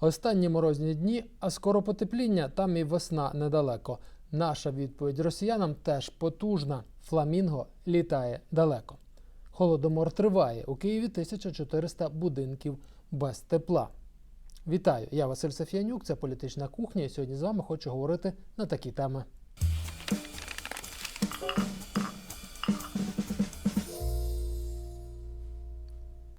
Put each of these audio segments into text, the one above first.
Останні морозні дні, а скоро потепління, там і весна недалеко. Наша відповідь росіянам теж потужна. Фламінго літає далеко. Холодомор триває. У Києві 1400 будинків без тепла. Вітаю! Я Василь Сафіянюк, це політична кухня. І сьогодні з вами хочу говорити на такі теми.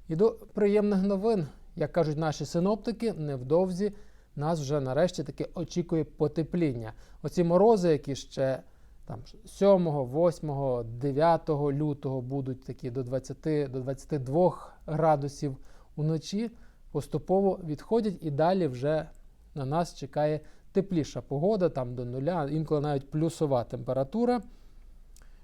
І до приємних новин, як кажуть наші синоптики, невдовзі нас вже нарешті таки очікує потепління. Оці морози, які ще там 7, 8, 9 лютого будуть такі до 20, до 22 градусів уночі, поступово відходять і далі вже на нас чекає тепліша погода, там до нуля, інколи навіть плюсова температура.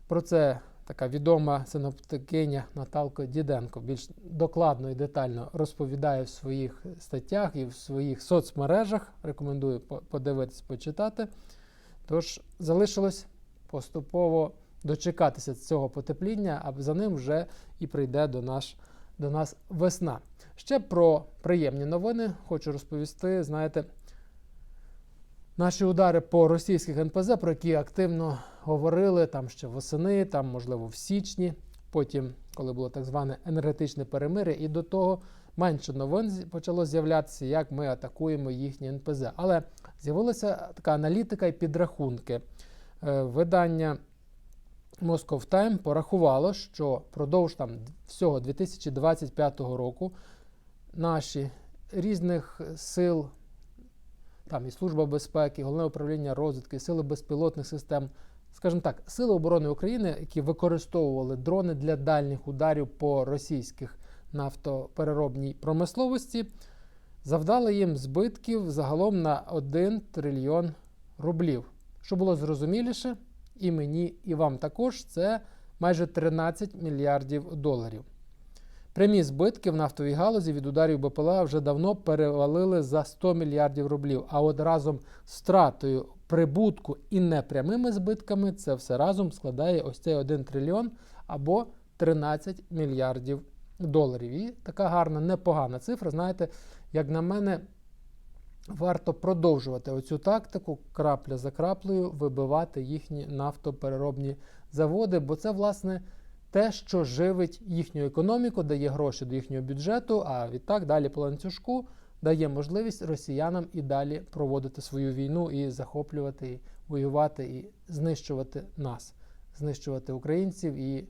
Про це така відома синоптикиня Наталка Діденко більш докладно і детально розповідає в своїх статтях і в своїх соцмережах. Рекомендую подивитись, почитати. Тож залишилось поступово дочекатися цього потепління, а за ним вже і прийде до, наш, до нас весна. Ще про приємні новини хочу розповісти. Знаєте, Наші удари по російських НПЗ, про які активно говорили там ще восени, там, можливо, в січні, потім, коли було так зване енергетичне перемир'я, і до того менше новин почало з'являтися, як ми атакуємо їхні НПЗ. Але з'явилася така аналітика і підрахунки. Е, Видання Moscow Time порахувало, що впродовж там всього 2025 року наші різних сил там і Служба безпеки, головне управління розвідки, сили безпілотних систем, скажімо так, сили оборони України, які використовували дрони для дальніх ударів по російських нафтопереробній промисловості, завдали їм збитків загалом на 1 трильйон рублів. Що було зрозуміліше, і мені, і вам також, це майже 13 мільярдів доларів. Прямі збитки в нафтовій галузі від ударів БПЛА вже давно перевалили за 100 мільярдів рублів. А от разом з втратою прибутку і непрямими збитками це все разом складає ось цей 1 трильйон або 13 мільярдів доларів. І така гарна, непогана цифра. Знаєте, як на мене, варто продовжувати оцю тактику крапля за краплею вибивати їхні нафтопереробні заводи, бо це, власне, те, що живить їхню економіку, дає гроші до їхнього бюджету, а відтак далі по ланцюжку дає можливість росіянам і далі проводити свою війну і захоплювати, і воювати, і знищувати нас, знищувати українців і,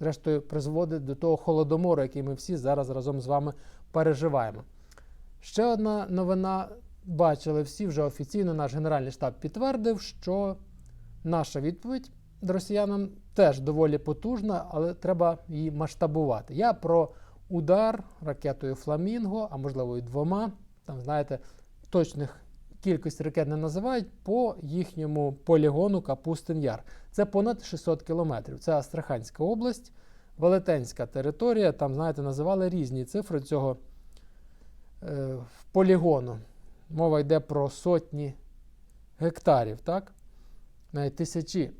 зрештою, призводить до того холодомору, який ми всі зараз разом з вами переживаємо. Ще одна новина. Бачили всі вже офіційно. Наш Генеральний штаб підтвердив, що наша відповідь росіянам теж доволі потужна, але треба її масштабувати. Я про удар ракетою Фламінго, а можливо і двома. Там, знаєте, точних кількості ракет не називають по їхньому полігону Капустин Яр. Це понад 600 кілометрів. Це Астраханська область, велетенська територія. Там, знаєте, називали різні цифри цього е, полігону. Мова йде про сотні гектарів, так? Навіть тисячі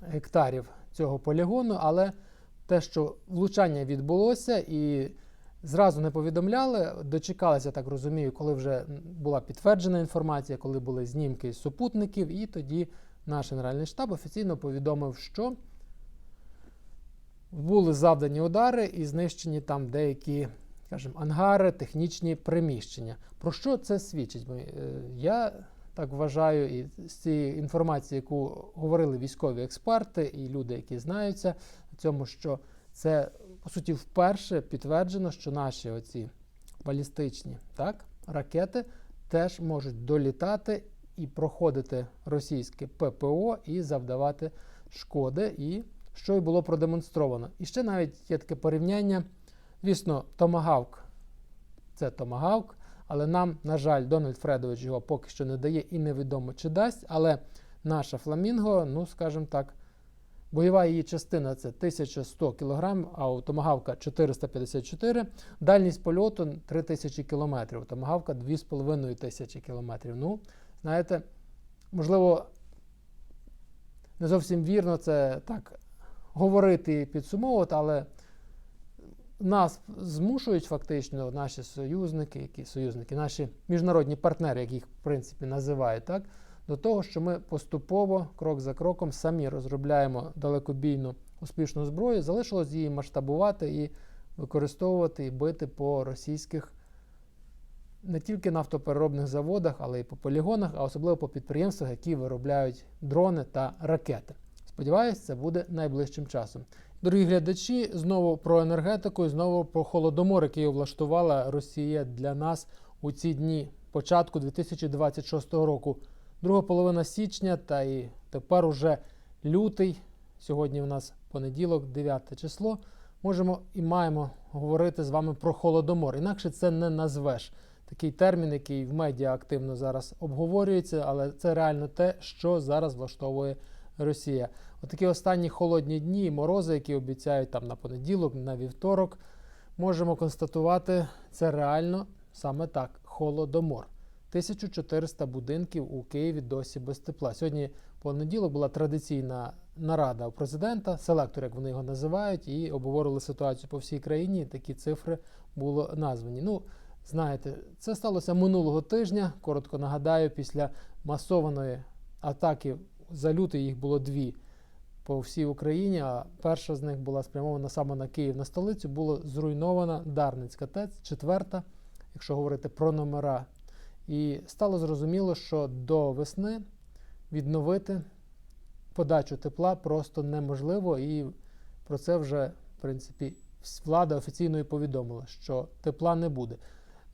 гектарів цього полігону, але те, що влучання відбулося і зразу не повідомляли, дочекалися, так розумію, коли вже була підтверджена інформація, коли були знімки супутників, і тоді наш Генеральний штаб офіційно повідомив, що були завдані удари і знищені там деякі, скажімо, ангари, технічні приміщення. Про що це свідчить? Е, Я так вважаю, і з цієї інформації, яку говорили військові експерти і люди, які знаються на цьому, що це по суті вперше підтверджено, що наші оці балістичні так, ракети теж можуть долітати і проходити російське ППО і завдавати шкоди, і що й було продемонстровано. І ще навіть є таке порівняння. Звісно, Томагавк це Томагавк, але нам, на жаль, Дональд Фредович його поки що не дає і невідомо чи дасть. Але наша Фламінго, ну скажімо так, бойова її частина це 1100 кг, а Томагавка 454, дальність польоту 3000 км, Томагавка 2500 км. Ну, знаєте, можливо, не зовсім вірно це так говорити і підсумовувати, але нас змушують фактично наші союзники, які союзники, наші міжнародні партнери, як їх в принципі називають, так, до того, що ми поступово, крок за кроком, самі розробляємо далекобійну успішну зброю. Залишилось її масштабувати і використовувати і бити по російських не тільки нафтопереробних заводах, але й по полігонах, а особливо по підприємствах, які виробляють дрони та ракети. Сподіваюсь, це буде найближчим часом. Дорогі глядачі, знову про енергетику і знову про холодомор, який влаштувала Росія для нас у ці дні початку 2026 року. Друга половина січня, та і тепер уже лютий. Сьогодні у нас понеділок, 9 число. Можемо і маємо говорити з вами про холодомор. Інакше це не назвеш. Такий термін, який в медіа активно зараз обговорюється, але це реально те, що зараз влаштовує Росія. Отакі останні холодні дні, морози, які обіцяють там на понеділок, на вівторок, можемо констатувати, це реально саме так: холодомор. 1400 будинків у Києві досі без тепла. Сьогодні понеділок була традиційна нарада у президента, селектор, як вони його називають, і обговорили ситуацію по всій країні. Такі цифри було названі. Ну, знаєте, це сталося минулого тижня. Коротко нагадаю, після масованої атаки за лютий їх було дві по всій Україні. А перша з них була спрямована саме на Київ на столицю. Було зруйнована Дарницька ТЕЦ, четверта, якщо говорити про номера. І стало зрозуміло, що до весни відновити подачу тепла просто неможливо, і про це вже, в принципі, влада офіційно і повідомила, що тепла не буде.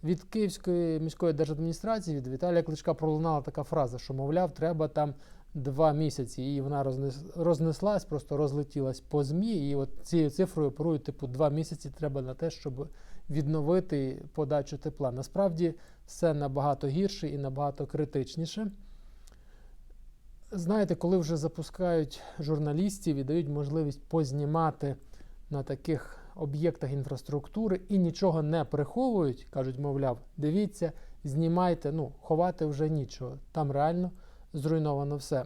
Від Київської міської держадміністрації, від Віталія Кличка пролунала така фраза, що, мовляв, треба там два місяці. І вона рознес, рознеслась, просто розлетілась по ЗМІ. І от цією цифрою оперують, типу, два місяці треба на те, щоб відновити подачу тепла. Насправді все набагато гірше і набагато критичніше. Знаєте, коли вже запускають журналістів і дають можливість познімати на таких об'єктах інфраструктури і нічого не приховують, кажуть, мовляв, дивіться, знімайте, ну, ховати вже нічого. Там реально зруйновано все.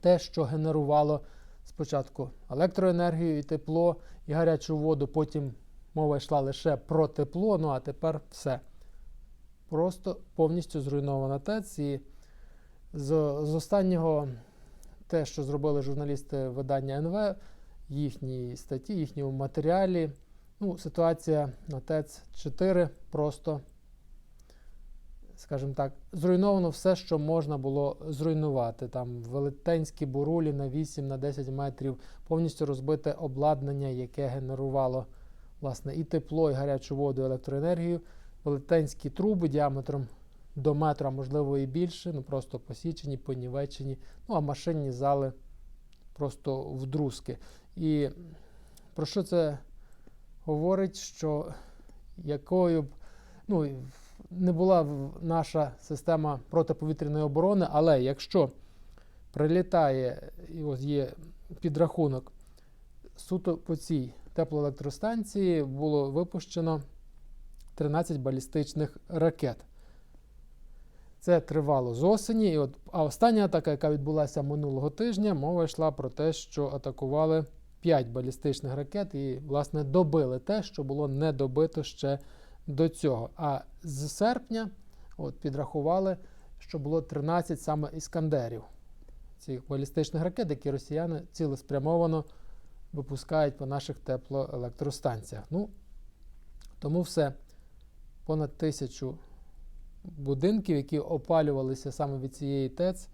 Те, що генерувало спочатку електроенергію і тепло, і гарячу воду, потім мова йшла лише про тепло, ну а тепер все. Просто повністю зруйнована ТЕЦ. І з, з останнього те, що зробили журналісти видання НВ, їхній статті, їхньому матеріалі. Ну, Ситуація на ТЕЦ 4 просто, скажімо так, зруйновано все, що можна було зруйнувати. Там велетенські бурулі на 8 на 10 метрів, повністю розбите обладнання, яке генерувало власне, і тепло, і гарячу воду, і електроенергію, велетенські труби діаметром до метра, можливо, і більше, ну просто посічені, понівечені, ну а машинні зали просто вдрузки. І про що це говорить? Що якою б ну, не була наша система протиповітряної оборони, але якщо прилітає і ось є підрахунок суто по цій теплоелектростанції, було випущено 13 балістичних ракет. Це тривало з осені. І от, А остання атака, яка відбулася минулого тижня, мова йшла про те, що атакували 5 балістичних ракет і, власне, добили те, що було не добито ще до цього. А з серпня от, підрахували, що було 13 саме іскандерів цих балістичних ракет, які росіяни цілеспрямовано випускають по наших теплоелектростанціях. Ну, тому все. Понад тисячу будинків, які опалювалися саме від цієї ТЕЦ,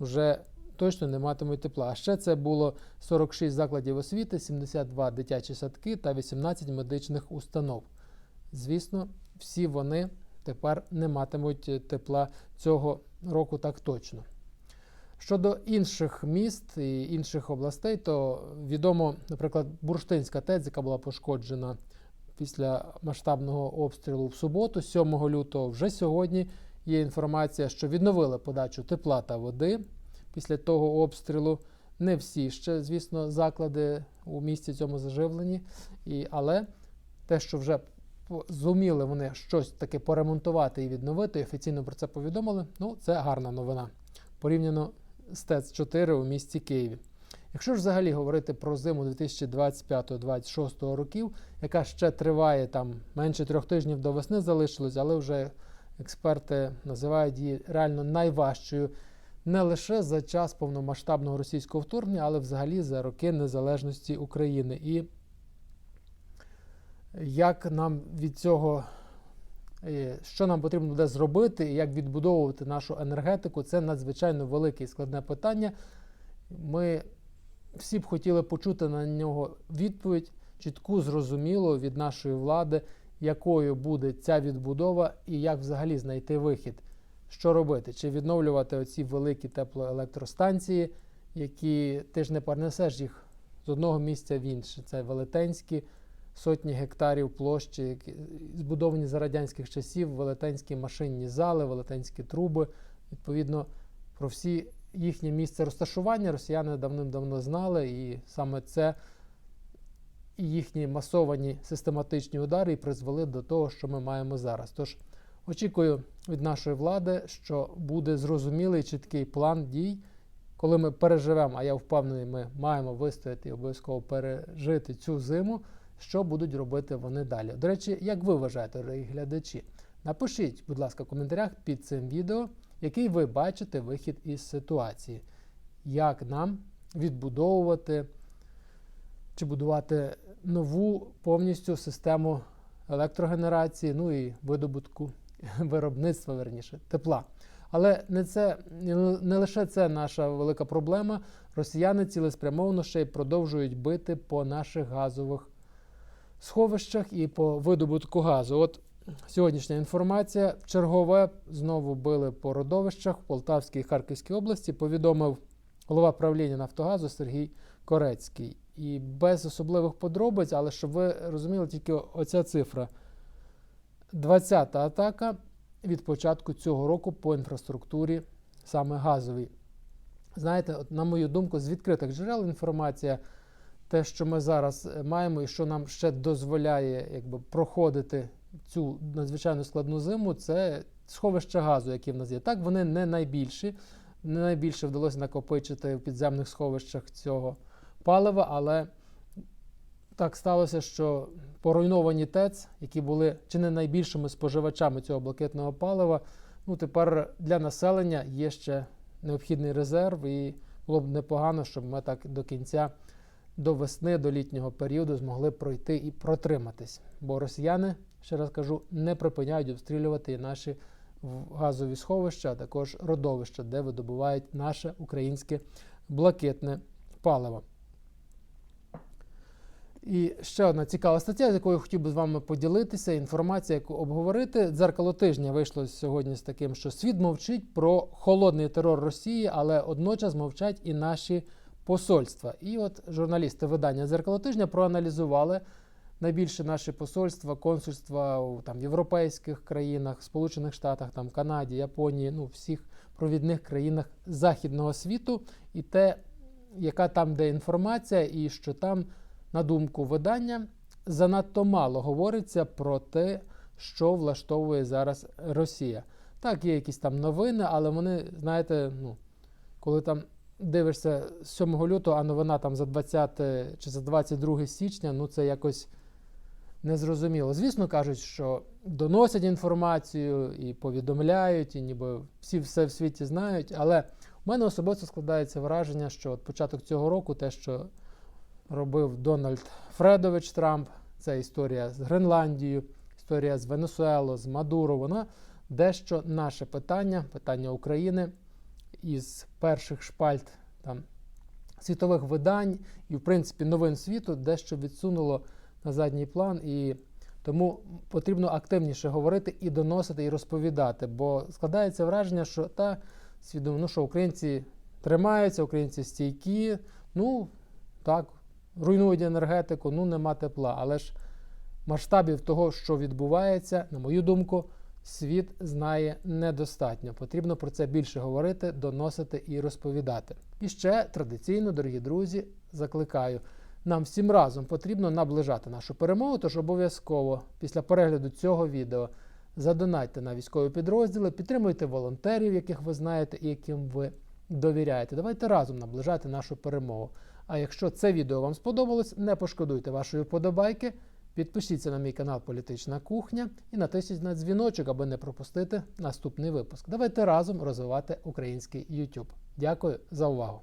вже точно не матимуть тепла. А ще це було 46 закладів освіти, 72 дитячі садки та 18 медичних установ. Звісно, всі вони тепер не матимуть тепла цього року так точно. Щодо інших міст і інших областей, то відомо, наприклад, Бурштинська ТЕЦ, яка була пошкоджена після масштабного обстрілу в суботу, 7 лютого, вже сьогодні є інформація, що відновили подачу тепла та води після того обстрілу. Не всі ще, звісно, заклади у місті цьому заживлені, і, але те, що вже зуміли вони щось таке поремонтувати і відновити, і офіційно про це повідомили, ну це гарна новина порівняно з ТЕЦ 4 у місті Києві. Якщо ж взагалі говорити про зиму 2025-2026 років, яка ще триває там менше трьох тижнів до весни залишилось, але вже експерти називають її реально найважчою не лише за час повномасштабного російського вторгнення, але взагалі за роки незалежності України. І як нам від цього, е, що нам потрібно буде зробити, як відбудовувати нашу енергетику, це надзвичайно велике і складне питання. Ми всі б хотіли почути на нього відповідь, чітку, зрозумілу від нашої влади, якою буде ця відбудова і як взагалі знайти вихід. Що робити? Чи відновлювати оці великі теплоелектростанції, які ти ж не перенесеш їх з одного місця в інше. Це велетенські сотні гектарів площі, збудовані за радянських часів, велетенські машинні зали, велетенські труби. Відповідно, про всі їхнє місце розташування росіяни давним-давно знали, і саме це і їхні масовані систематичні удари і призвели до того, що ми маємо зараз. Тож очікую від нашої влади, що буде зрозумілий чіткий план дій, коли ми переживемо, а я впевнений, ми маємо вистояти і обов'язково пережити цю зиму. Що будуть робити вони далі? До речі, як ви вважаєте, дорогі глядачі? Напишіть, будь ласка, в коментарях під цим відео, який ви бачите вихід із ситуації, як нам відбудовувати чи будувати нову повністю систему електрогенерації, ну і видобутку виробництва, верніше, тепла. Але не це не лише це наша велика проблема. Росіяни цілеспрямовано ще й продовжують бити по наших газових сховищах і по видобутку газу. От сьогоднішня інформація. Чергове знову били по родовищах в Полтавській і Харківській області. Повідомив голова правління Нафтогазу Сергій Корецький. І без особливих подробиць, але щоб ви розуміли, тільки оця цифра. 20-та атака від початку цього року по інфраструктурі, саме газовій. Знаєте, от, на мою думку, з відкритих джерел інформація, те, що ми зараз маємо, і що нам ще дозволяє якби, проходити цю надзвичайно складну зиму, це сховища газу, які в нас є. Так, вони не найбільші, не найбільше вдалося накопичити в підземних сховищах цього палива, але так сталося, що поруйновані ТЕЦ, які були чи не найбільшими споживачами цього блакитного палива, ну тепер для населення є ще необхідний резерв, і було б непогано, щоб ми так до кінця, до весни, до літнього періоду змогли пройти і протриматись. Бо росіяни, ще раз кажу, не припиняють обстрілювати і наші газові сховища, а також родовища, де видобувають наше українське блакитне паливо. І ще одна цікава стаття, з якою хотів би з вами поділитися. Інформація, яку обговорити. Дзеркало тижня вийшло сьогодні з таким, що світ мовчить про холодний терор Росії, але одночас мовчать і наші посольства. І от журналісти видання Дзеркало тижня проаналізували найбільше наші посольства, консульства у там європейських країнах, Сполучених Штатах, там Канаді, Японії, ну всіх провідних країнах західного світу, і те, яка там де інформація, і що там на думку видання, занадто мало говориться про те, що влаштовує зараз Росія. Так, є якісь там новини, але вони, знаєте, ну, коли там дивишся 7 лютого, а новина там за 20 чи за 22 січня, ну це якось незрозуміло. Звісно, кажуть, що доносять інформацію і повідомляють, і ніби всі все в світі знають. Але в мене особисто складається враження, що от початок цього року, те, що робив Дональд Фредович Трамп. Це історія з Гренландією, історія з Венесуело, з Мадуро. Вона дещо наше питання, питання України із перших шпальт там, світових видань і, в принципі, новин світу дещо відсунуло на задній план. І тому потрібно активніше говорити і доносити, і розповідати. Бо складається враження, що та свідомо, ну, що українці тримаються, українці стійкі. Ну, так руйнують енергетику, ну нема тепла. Але ж масштабів того, що відбувається, на мою думку, світ знає недостатньо. Потрібно про це більше говорити, доносити і розповідати. І ще традиційно, дорогі друзі, закликаю. Нам всім разом потрібно наближати нашу перемогу, тож обов'язково після перегляду цього відео задонайте на військові підрозділи, підтримуйте волонтерів, яких ви знаєте і яким ви довіряєте. Давайте разом наближати нашу перемогу. А якщо це відео вам сподобалось, не пошкодуйте вашої вподобайки. Підпишіться на мій канал Політична кухня і натисніть на дзвіночок, аби не пропустити наступний випуск. Давайте разом розвивати український YouTube. Дякую за увагу.